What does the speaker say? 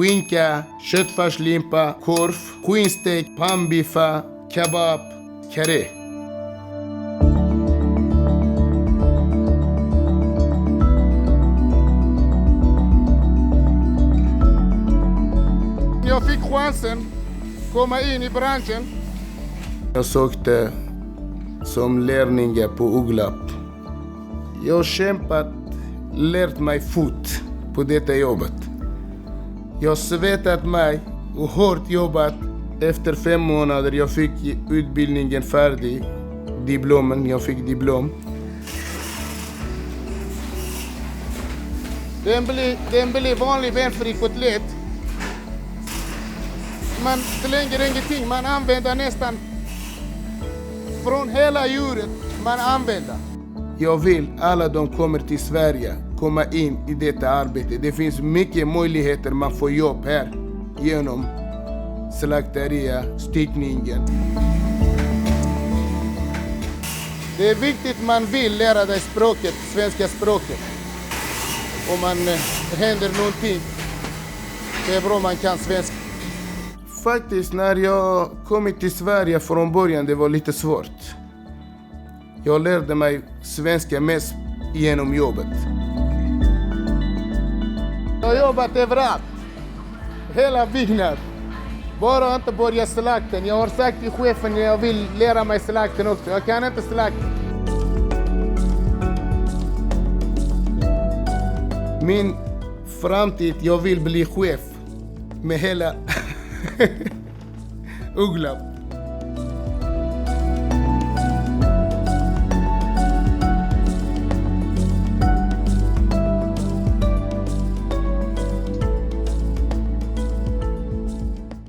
skinka, köttfärslimpa, korv, skinnstek, pannbiffar, kebab, karré. Jag fick chansen komma in i branschen. Jag sökte som lärling på Ugglarp. Jag har kämpat, lärt mig fot på detta jobbet. Jag svettat mig och hårt jobbat. Efter fem månader jag fick utbildningen färdig. Diplomen, jag fick diplom. Den blir, den blir vanlig benfri kotlett. Man slänger ingenting, man använder nästan från hela djuret man använder. Jag vill alla de kommer till Sverige komma in i detta arbete. Det finns mycket möjligheter man får jobb här genom slakteria, styckningen. Det är viktigt man vill lära sig språket, svenska språket. Om man eh, händer någonting, det är bra man kan svenska. Faktiskt när jag kom till Sverige från början det var lite svårt. Jag lärde mig svenska mest genom jobbet. Jag har jobbat överallt. Hela byggnad. Bara inte börja slakten. Jag har sagt till chefen att jag vill lära mig slakten också. Jag kan inte slakten. Min framtid, jag vill bli chef med hela Uggla.